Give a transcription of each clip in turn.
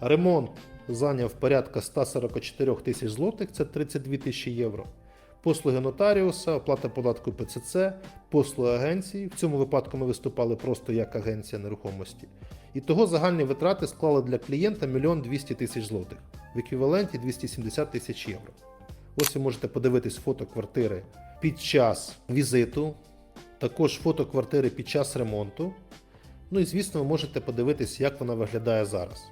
Ремонт зайняв порядка 144 тисяч злотих, це 32 тисячі євро. Послуги нотаріуса, оплата податку ПЦЦ, послуги агенції. В цьому випадку ми виступали просто як агенція нерухомості. І того загальні витрати склали для клієнта 1 200 тисяч злотих, в еквіваленті 270 тисяч євро. Ось ви можете подивитись фото квартири під час візиту, також фото квартири під час ремонту. Ну і звісно, ви можете подивитись, як вона виглядає зараз.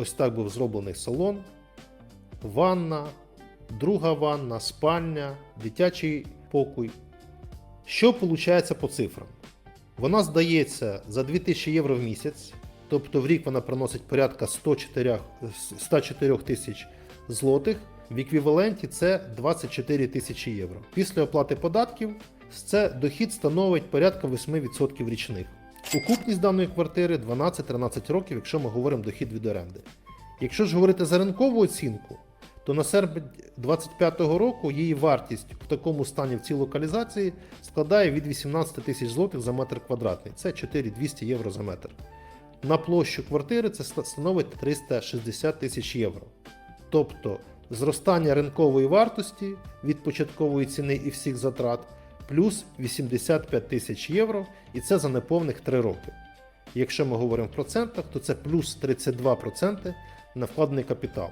Ось так був зроблений салон, ванна, друга ванна, спальня, дитячий покой. Що виходить по цифрам? Вона здається за 2000 євро в місяць, тобто в рік вона приносить порядка 104 104 тисяч злотих. В еквіваленті це 24 тисячі євро. Після оплати податків це дохід становить порядка 8% річних. Окупність даної квартири 12-13 років, якщо ми говоримо дохід від оренди. Якщо ж говорити за ринкову оцінку, то на серпень 2025 року її вартість в такому стані в цій локалізації складає від 18 тисяч злотих за метр квадратний. Це 4200 євро за метр. На площу квартири це становить 360 тисяч євро. Тобто зростання ринкової вартості від початкової ціни і всіх затрат плюс 85 тисяч євро, і це за неповних 3 роки. Якщо ми говоримо в процентах, то це плюс 32% на вкладений капітал.